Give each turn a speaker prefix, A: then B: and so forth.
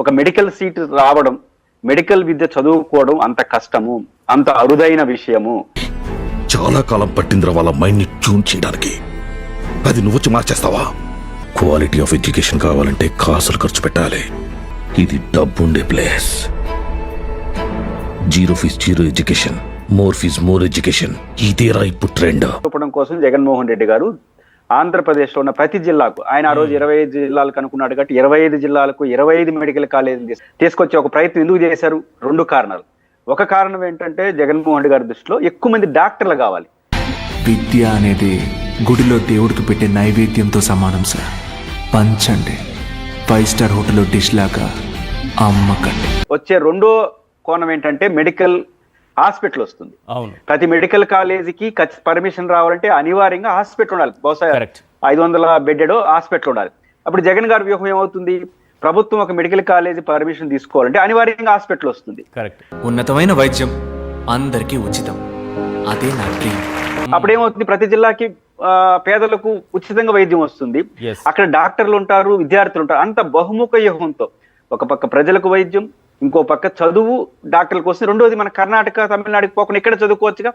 A: ఒక medical seat రావడం medical విద్య చదువుకోవడం అంత కష్టము అంత అరుదైన విషయము.
B: చాలా కాలం పట్టిందిరా వాళ్ళ మైండ్ని ట్యూన్ చేయడానికి. అది నువ్వు వచ్చి మార్చేస్తావా? క్వాలిటీ ఆఫ్ ఎడ్యుకేషన్ కావాలంటే కాసులు ఖర్చు పెట్టాలి. ఇది డబ్బుండే place zero fees zero education more fees more education ఇదేరా ఇప్పుడు ట్రెండ్
A: చూపడం కోసం జగన్మోహన్ రెడ్డి గారు ఆంధ్రప్రదేశ్లో ఉన్న ప్రతి జిల్లాకు. ఆయన ఆ రోజు ఇరవై ఐదు జిల్లాలకు అనుకున్నాడు కాబట్టి ఇరవై ఐదు జిల్లాలకు ఇరవై ఐదు మెడికల్ కాలేజీలు తీసు- తీసుకొచ్చే ఒక ప్రయత్నం ఎందుకు చేశారు? రెండు కారణాలు. ఒక కారణం ఏంటంటే జగన్మోహన్ రెడ్డి గారి దృష్టిలో ఎక్కువ మంది డాక్టర్లు కావాలి.
C: విద్య అనేది గుడిలో దేవుడికి పెట్టే నైవేద్యంతో సమానం సార్. పంచండి. ఫైవ్ స్టార్ హోటల్లో డిష్ లాగా అమ్మకండి
A: వచ్చే రెండో కోణం ఏంటంటే మెడికల్ హాస్పిటల్ వస్తుంది.
D: అవును.
A: ప్రతి మెడికల్ కాలేజీకి పర్మిషన్ రావాలంటే అనివార్యంగా హాస్పిటల్ ఉండాలి. బహుశా. ఐదు వందల బెడ్డెడ్ హాస్పిటల్ ఉండాలి. అప్పుడు జగన్ గారి వ్యూహం ఏమవుతుంది? ప్రభుత్వం ఒక మెడికల్ కాలేజీ పర్మిషన్ తీసుకోవాలంటే అనివార్యంగా హాస్పిటల్ వస్తుంది.
D: కరెక్ట్.
C: ఉన్నతమైన వైద్యం అందరికీ ఉచితం. అదే నా డ్రీమ్
A: అప్పుడు ఏమవుతుంది ప్రతి జిల్లాకి ఆ, పేదలకు ఉచితంగా వైద్యం వస్తుంది. అక్కడ డాక్టర్లు ఉంటారు విద్యార్థులు ఉంటారు. అంత బహుముఖ వ్యూహంతో. ఒక పక్క ప్రజలకు వైద్యం ఇంకో పక్క చదువు డాక్టర్లకు కోసం రెండోది మన కర్ణాటక తమిళనాడుకి పోకుండా ఇక్కడ చదువుకోవచ్చుగా.